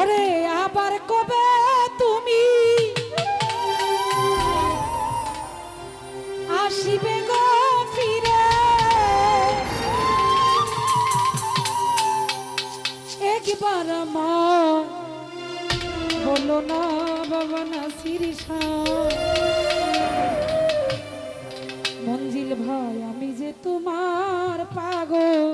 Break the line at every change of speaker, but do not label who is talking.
ওরে আবার কবে তুমি? আসিবে গো ফিরে। একবার মা বলো না বাবা না শিরিষা মঞ্জিল ভাই, আমি যে তোমার পাগল